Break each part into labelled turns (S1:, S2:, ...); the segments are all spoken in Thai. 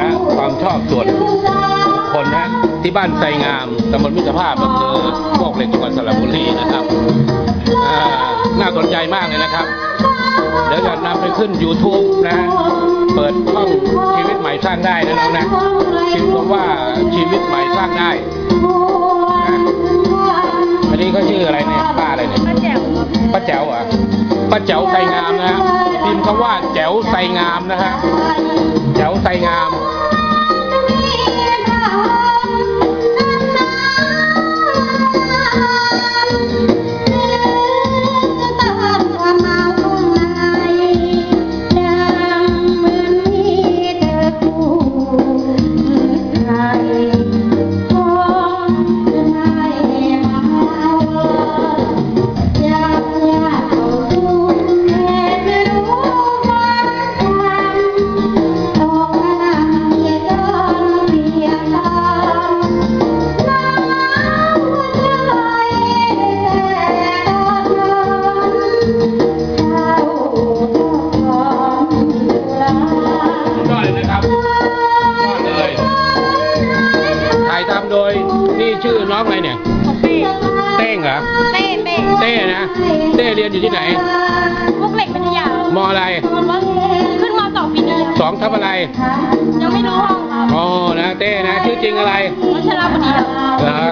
S1: นะความชอบส่วนคนนะที่บ้านไซงามตำบลมิตรภาพอำเภอพวกเหล็กจังหวัดสระบุรีนะครับน่าสนใจมากเลยนะครับ เดี๋ยวจะนำไปขึ้น YouTube นะ เปิดช่องชีวิตใหม่สร้างได้นะน้องนะคิดว่าชีวิตใหม่สร้างได้อันนี้ก็ชื่ออะไรเนี่ยป้าอะไรเนี่ย
S2: ป้าแจ๋ว
S1: ป้าแจ๋วอะป้าแจ๋วไทซงามนะฮะพิมพ์คำว่าแจ๋วไทซงามนะฮะแจ๋วไทซงาม เลยนะครับยอดเลยถ่ายทำโดยนี่ชื่อน้องอะไรเนี่ย
S2: ของเป้
S1: เต้งเหรอ
S2: เป้เป้
S1: เต้นะ เต้เรียนอยู่ที่ไหน
S2: พวกเหล็กวิทยาม
S1: ออะไร
S2: ขึ้นมสองปีนี้
S1: สองทับอะไร
S2: ยังไม่รู้ห้องครับ
S1: อ๋อ นะ เต้นะ ชื่อจริงอะไร
S2: วัชรบุรีครับ
S1: เหรอ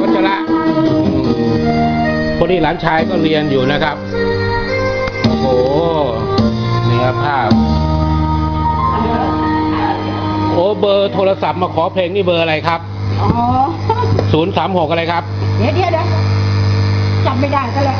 S1: วัชระอืมคนนี้หลานชายก็เรียนอยู่นะครับ โอ้โหเนื้อภาพ โอ้เบอร์โทรศัพท์มาขอเพลงนี่เบอร์อะไรครับ
S2: อ๋อ
S1: ศูนย์สามหกอะไรครับ
S2: เดี๋ยวเดี๋ยวเดี๋ยวจำไม่ได้ก็แล้ว